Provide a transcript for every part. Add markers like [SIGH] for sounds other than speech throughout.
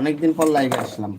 অনেকদিন পর লাইভে আসলাম।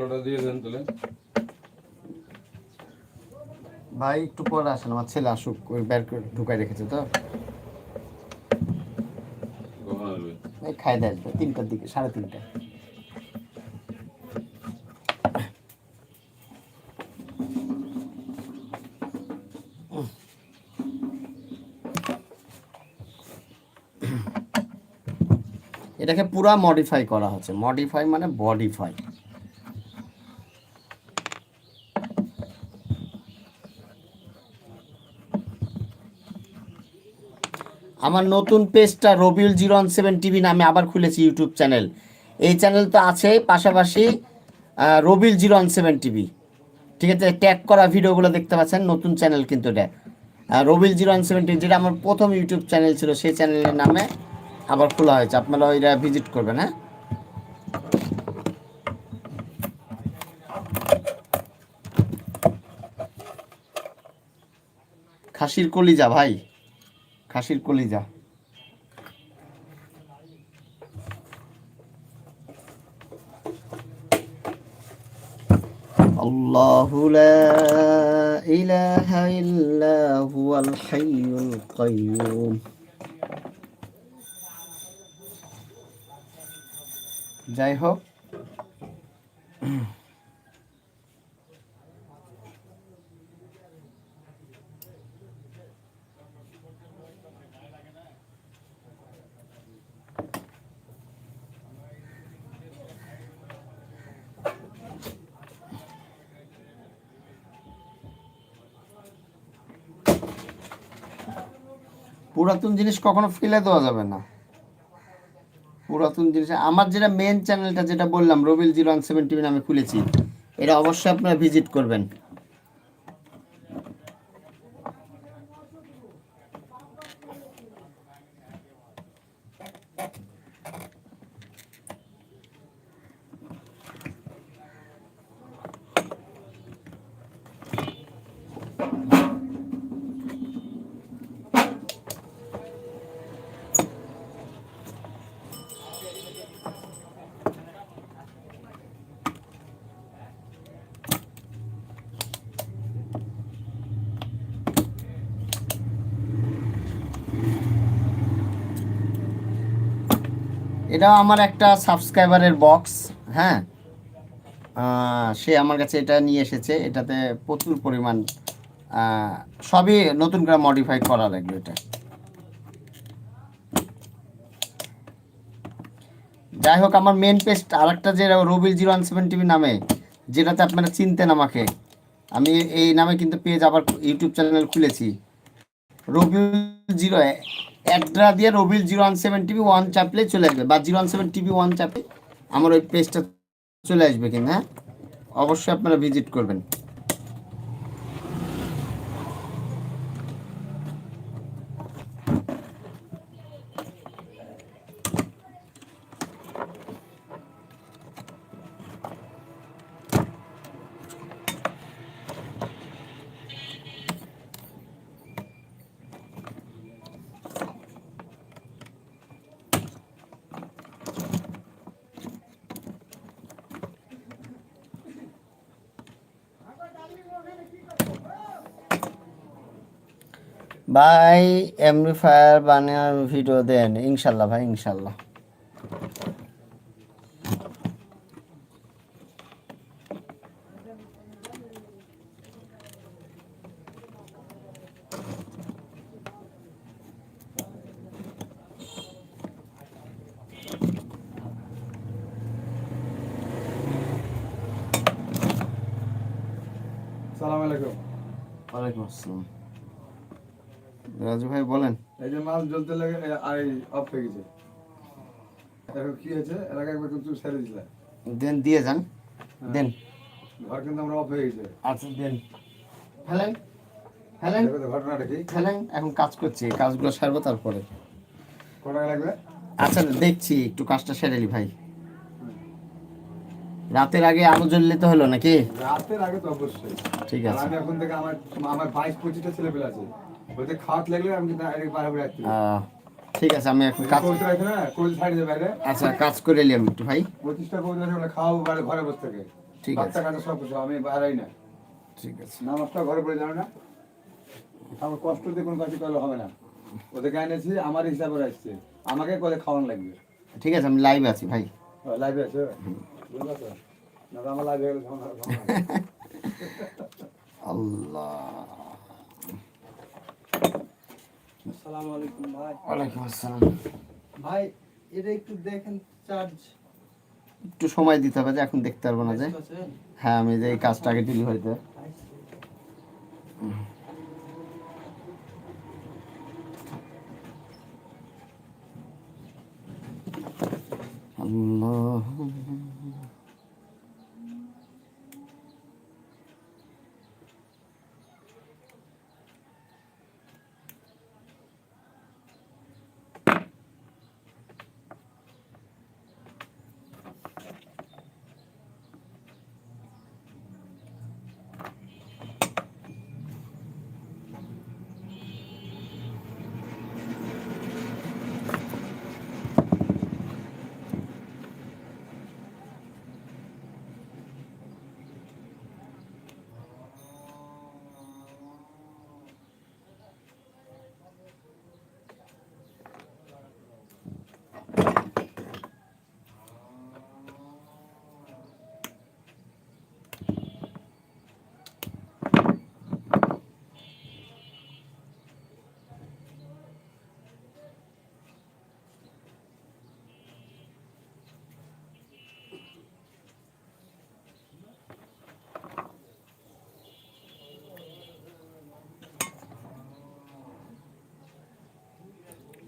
ভাই দিয়ে দেন তাহলে। ভাই একটু পরে আসেন আমার ছেলে আসুক ওই বের করে ঢুকাই রেখেছে তো। খাই দিয়ে আসবে তিনটার দিকে সাড়ে তিনটায় এটাকে পুরা মডিফাই করা হচ্ছে। মডিফাই মানে বডিফাই আমার নতুন পেজটা Robiul zero one seven TV নামে আবার খুলেছি ইউটিউব চ্যানেল। এই চ্যানেল তো আছে পাশাপাশি আহ, রবিউল জিরো সেভেন টিভি। ঠিক আছে ট্যাগ করা ভিডিওগুলো দেখতে পাচ্ছেন নতুন চ্যানেল কিন্তু এটা। আহ, রবিউল জিরো সেভেন টিভি যেটা আমার প্রথম ইউটিউব চ্যানেল ছিল সেই চ্যানেলের নামে আবার খোলা হয়েছে। আপনারা ওইটা ভিজিট করবেন হ্যাঁ? খাসির কলিজা ভাই। খাসির কলিজা الله لا إله إلا هو الحي القيوم যাই হোক পুরাতন জিনিস কখনো ফেলে দেওয়া যাবে না। পুরাতন জিনিস আমার যেটা মেন চ্যানেলটা যেটা বললাম, রবিল জিরো ওয়ান সেভেন টিভি নামে খুলেছি, এটা অবশ্যই আপনারা ভিজিট করবেন। এটাও আমার একটা সাবস্ক্রাইবারের বক্স হ্যাঁ? সে আমার কাছে এটা নিয়ে এসেছে, এটাতে প্রচুর পরিমাণ সবই নতুন করে মডিফাই করা লাগবে এটা। যাই হোক, আমার মেন পেজ আরেকটা যে রবিল জিরো ওয়ান সেভেন টিভি নামে, যেটাতে আপনারা চিনতেন আমাকে। আমি এই নামে কিন্তু পেজ আবার ইউটিউব চ্যানেল খুলেছি। রবিউল জিরো অ্যাড্রা দিয়ে Robiul zero one seven TV one চাপলে চলে আসবে। বা zero one seven TV one চাপে আমার ওই পেজটা চলে আসবে কিনা, অবশ্যই আপনারা ভিজিট করবেন। ভাই এমপ্লিফায়ার বানানোর ভিডিও দেন। ইনশাল্লাহ ভাই ইনশাল্লাহ। সালাম ওয়ালাইকুম আসসালাম। রাজু ভাই বলেন। এই যে মাছ জ্বলতে লাগে আই অফ হয়ে গেছে। এখন কি হয়েছে? এলাকা একবার কিন্তু ছেড়ে দিলে দেন দিয়ে যান। দেন। ঘর কিন্তু আমরা অফ হয়ে গেছে। আচ্ছা দেন। ফেলেন। ফেলেন। ঘটনাটা কি? ফেলেন এখন কাজ করছি কাজগুলো সারবো তারপরে। ক টাকা লাগবে? আচ্ছা দেখছি একটু কাজটা সেরে নি ভাই। রাতের আগে আলো জ্বললে তো হলো নাকি? রাতের আগে তো অবশ্যই। ঠিক আছে। আমি এখন থেকে আমার আমার বাইশ পঁচিশটা ছেলে পেলে আছে। বলতে খাওয়াত লাগলে আমি ডাইরেক্ট ঠিক আছে আমি এখন কাজ করতে রাখি না কোল ছাড়ি দেবে বাইরে। আচ্ছা কাজ করে এলি আমি একটু ভাই। কৌতে রাখি খাওয়াবো বাইরে ঘরে বসে থেকে। ঠিক আছে। বাচ্চা সব কিছু আমি বাইরেই না। ঠিক আছে। নামাজটা ঘরে পড়ে যাবে না। আমার কষ্ট দিয়ে কোনো কাজ করলে হবে না। ওদেরকে এনেছি আমার হিসাবে আসছে আমাকে করে খাওয়ানো লাগবে। ঠিক আছে আমি লাইভ আছি ভাই। লাইভে আছে? আমার লাইভে গেলে [LAUGHS] ঝামেলা হবে না। আল্লাহ আসসালামু আলাইকুম ভাই ওয়ালাইকুম আসসালাম। ভাই এটা একটু দেখেন চার্জ একটু সময় দিতে হবে যে এখন দেখতে পারব না যে। হ্যাঁ আমি যে এই কাজটা আগে ডেলিভারি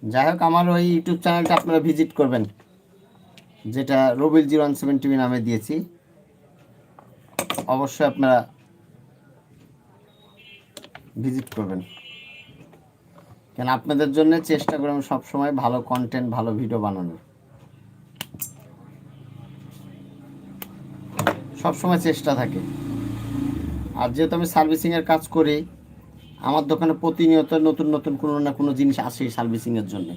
যাই হোক, আমার ওই ইউটিউব চ্যানেলটা আপনারা ভিজিট করবেন, যেটা রবিল জিরো ওয়ান সেভেন টিভি নামে দিয়েছি। অবশ্যই আপনারা ভিজিট করবেন। কেন, আপনাদের জন্য চেষ্টা করি আমি সবসময় ভালো কন্টেন্ট ভালো ভিডিও বানানোর। সবসময় চেষ্টা থাকে। আর যেহেতু আমি সার্ভিসিংয়ের কাজ করি আমার দোকানে প্রতিনিয়ত নতুন নতুন কোনো না কোনো জিনিস আসে সার্ভিসিং এর জন্য।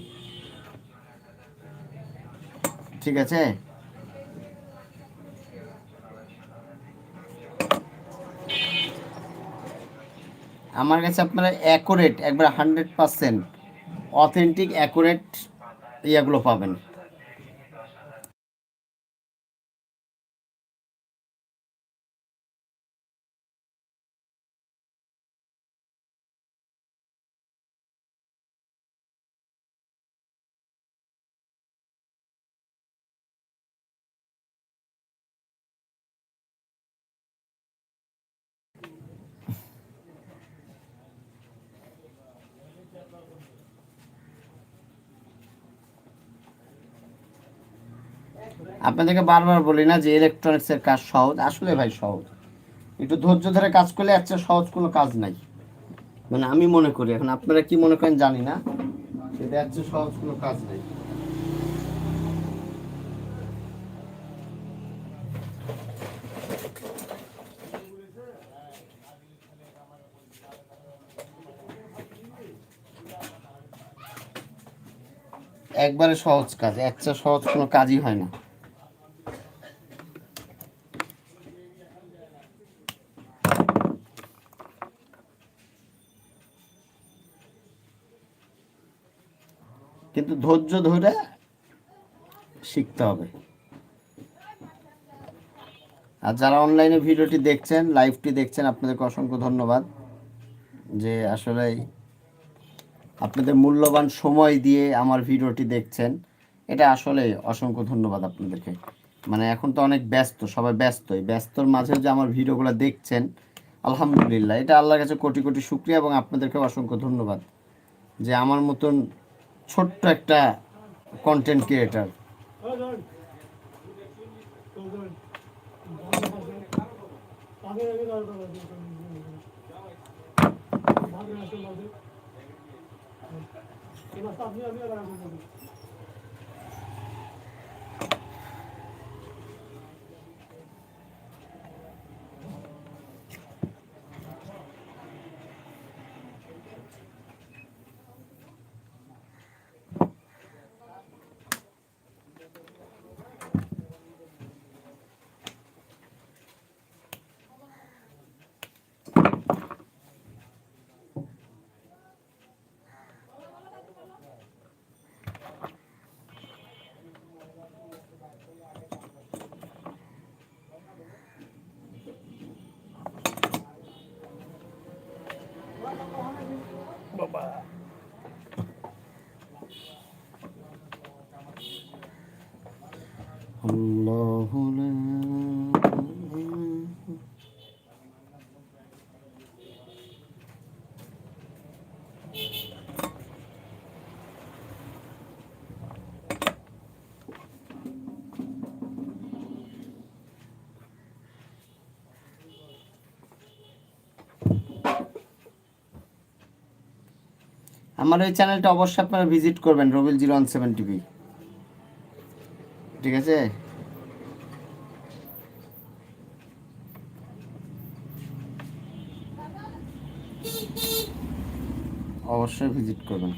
ঠিক আছে? আমার কাছে আপনারা অ্যাকুরেট একবার হান্ড্রেড পারসেন্ট অথেন্টিক অ্যাকুরেট ইয়াগুলো পাবেন। আপনাদেরকে বারবার বলি না যে ইলেকট্রনিক্সের কাজ সহজ। আসলে ভাই সহজ। একটু ধৈর্য ধরে কাজ করলে আচ্ছা সহজ কোনো কাজ নাই। মানে আমি মনে করি, এখন আপনারা কি মনে করেন জানি না সেটা হচ্ছে সহজ কোনো কাজ নাই। একবারে সহজ কাজ একটা সহজ কোনো কাজই হয় না। কিন্তু ধৈর্য ধরে শিখতে হবে। আর যারা অনলাইনে ভিডিওটি দেখছেন লাইভটি দেখছেন, আপনাদেরকে অসংখ্য ধন্যবাদ যে আসলে আপনাদের মূল্যবান সময় দিয়ে আমার ভিডিওটি দেখছেন। এটা আসলে অসংখ্য ধন্যবাদ আপনাদেরকে। মানে এখন তো অনেক ব্যস্ত, সবাই ব্যস্ত এই ব্যস্তর মাঝেও যে আমার ভিডিওগুলো দেখছেন, আলহামদুলিল্লাহ। এটা আল্লাহর কাছে কোটি কোটি শুক্রিয়া এবং আপনাদেরকে অসংখ্য ধন্যবাদ যে আমার মতন ছোট্ট একটা কন্টেন্ট ক্রিয়েটার আল্লাহু আমার ওই চ্যানেলটা অবশ্যই আপনারা ভিজিট করবেন রবিল জিরো ওয়ান সেভেন টিভি। ঠিক আছে? অবশ্যই ভিজিট করবেন।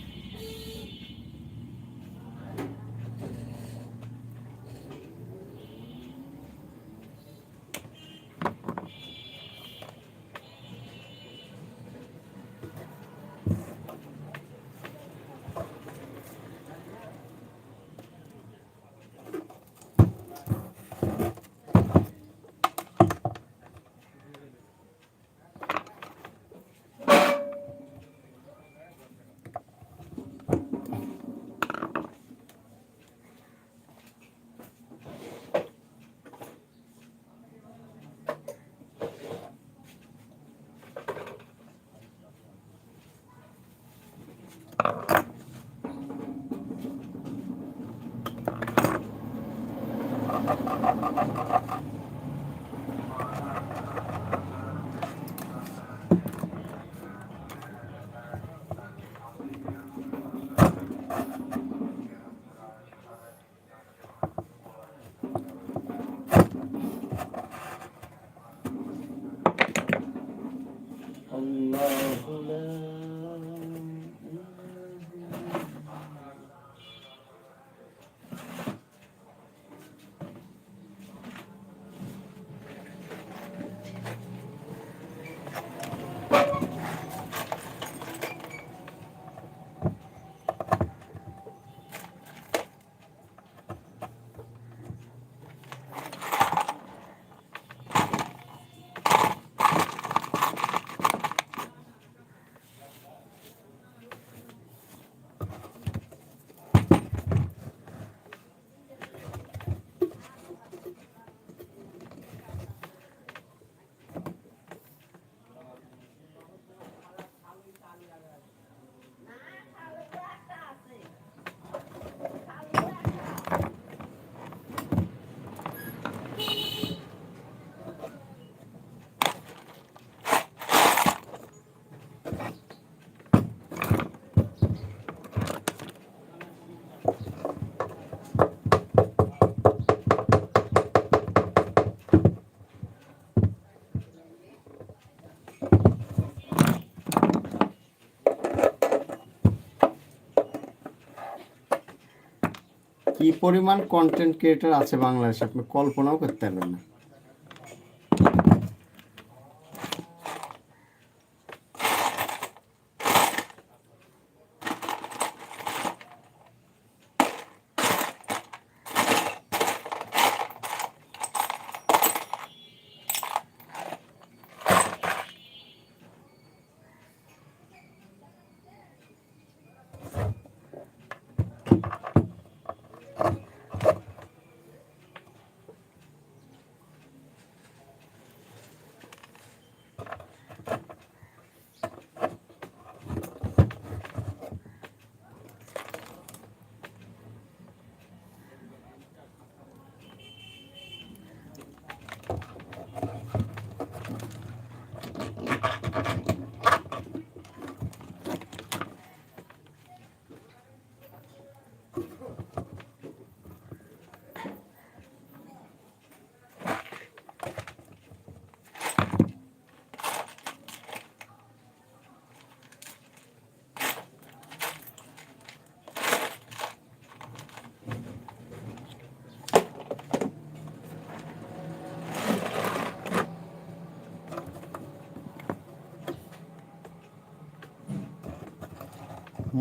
কি পরিমাণ কন্টেন্ট ক্রিয়েটার আছে বাংলাদেশে? আপনি কল্পনাও করতে পারবেন না।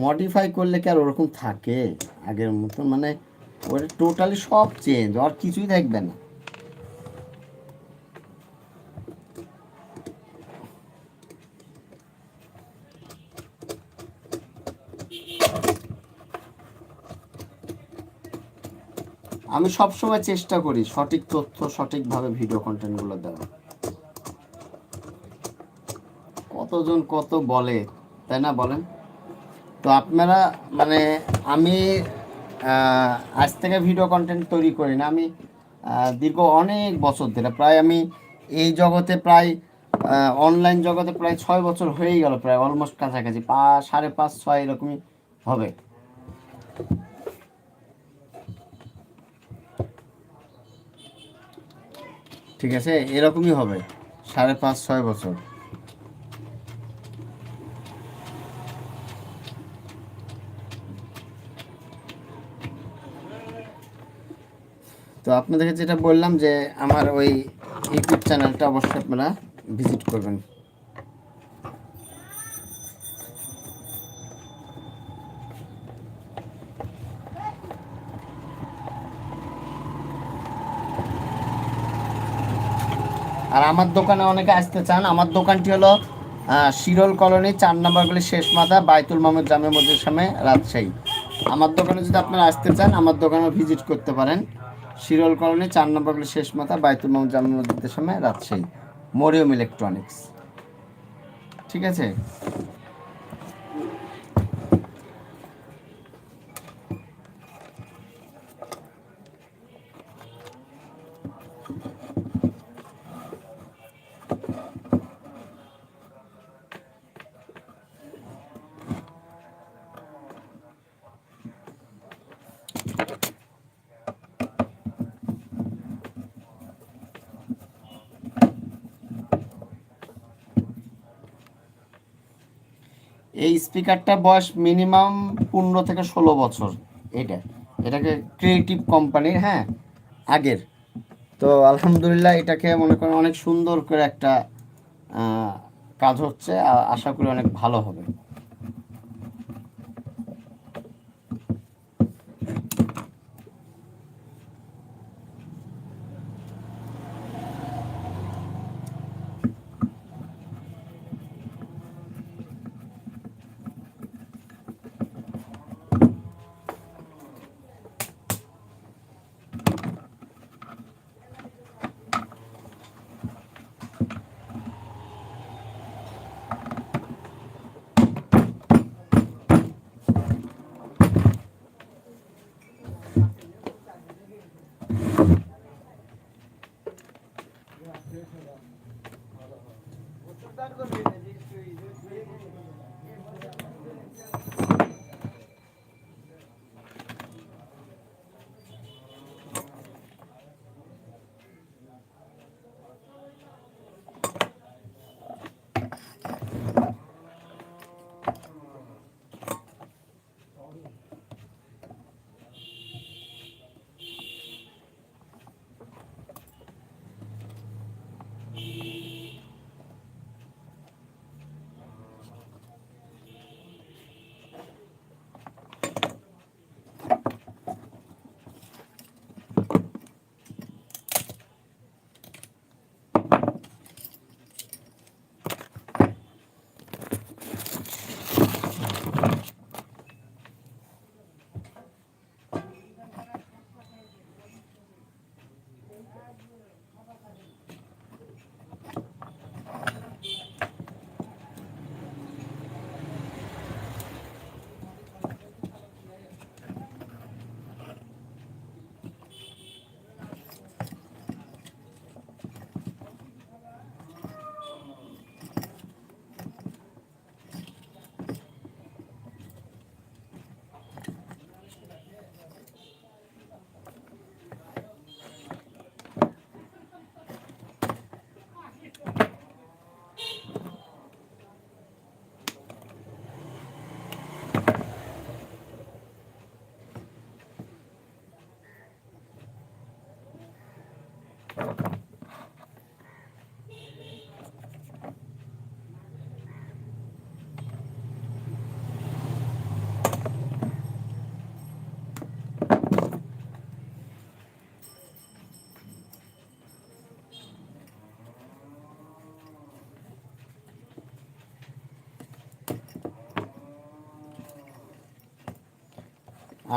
মডিফাই করলে কি আর ওরকম থাকে? আগের মতো মানে ওটা টোটালি সব চেঞ্জ আর কিছুই থাকবে না। আমি সবসময় চেষ্টা করি সঠিক তথ্য, সঠিকভাবে ভিডিও কন্টেন্টগুলো দেওয়া কতজন কত বলে, তাই না বলেন? তো আপনারা মানে আমি আজ থেকে ভিডিও কন্টেন্ট তৈরি করি না। আমি দীর্ঘ অনেক বছর ধরে, প্রায় আমি এই জগতে প্রায় অনলাইন জগতে প্রায় ছয় বছর হয়েই গেল, প্রায় অলমোস্ট কাছাকাছি পাঁচ সাড়ে পাঁচ, ছয় এরকমই হবে। ঠিক আছে? এরকমই হবে, সাড়ে পাঁচ, ছয় বছর। তো আপনাদেরকে যেটা বললাম যে আমার ওই ইউটিউব চ্যানেলটা অবশ্যই আপনারা ভিজিট করবেন। আর আমার দোকানে অনেকে আসতে চান, আমার দোকানটি হলো শিরল কলোনি, চার নম্বর গলি শেষ মাথা, বাইতুল মোহাম্মদ জামে মসজিদের সামনে রাজশাহী। আমার দোকানে যদি আপনারা আসতে চান, আমার দোকানে ভিজিট করতে পারেন। শিরল কলোনি, চার নম্বর গলি শেষ মাথা বায়তুল মোহাম্মদ জামিন মসজিদের সময় রাজশাহী। মরিয়ম ইলেকট্রনিক্স। ঠিক আছে এই স্পিকারটা বয়স মিনিমাম পনেরো থেকে ষোলো বছর। এটা, এটাকে ক্রিয়েটিভ কোম্পানির হ্যাঁ আগের। তো আলহামদুলিল্লাহ এটাকে মনে করেন অনেক সুন্দর করে একটা কাজ হচ্ছে আশা করি অনেক ভালো হবে। cargo, amigo.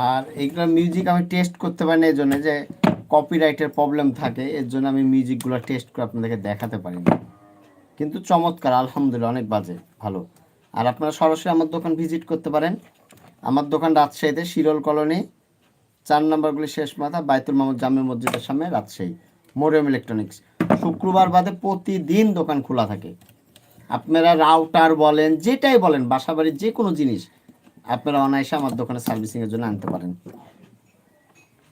আর এইগুলো মিউজিক আমি টেস্ট করতে পারি না, এই জন্য যে কপিরাইটের প্রবলেম থাকে, এর জন্য আমি মিউজিকগুলো টেস্ট করে আপনাদেরকে দেখাতে পারি না। কিন্তু চমৎকার, আলহামদুলিল্লাহ, অনেক বাজে, ভালো। আর আপনারা সরাসরি আমার দোকান ভিজিট করতে পারেন। আমার দোকান রাজশাহীতে, শিরল কলোনি। চার নম্বরগুলি শেষ মাথা, বাইতুল মোহাম্মদ জামে মসজিদের সামনে, রাজশাহী। মোরিয়াম ইলেকট্রনিক্স। শুক্রবার বাদে প্রতিদিন দোকান খোলা থাকে। আপনারা রাউটার বলেন, যেটাই বলেন, বাসাবাড়ির যে কোনো জিনিস, আপনারা অনায়াসে আমার দোকানে সার্ভিসিংয়ের জন্য আনতে পারেন।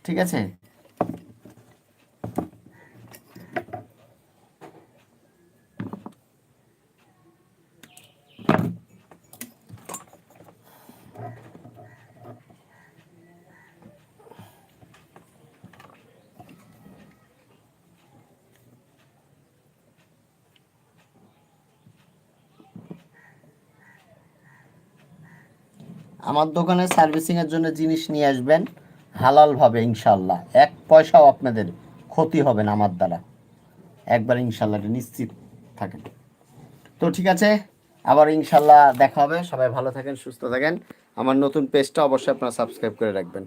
ঠিক আছে? আমার দোকানে সার্ভিসিংয়ের জন্য জিনিস নিয়ে আসবেন, হালালভাবে ইনশাল্লাহ এক পয়সাও আপনাদের ক্ষতি হবে না আমার দ্বারা। একবার ইনশাল্লাহ নিশ্চিত থাকেন। তো ঠিক আছে, আবার ইনশাল্লাহ দেখা হবে। সবাই ভালো থাকেন, সুস্থ থাকেন। আমার নতুন পেজটা অবশ্যই আপনারা সাবস্ক্রাইব করে রাখবেন।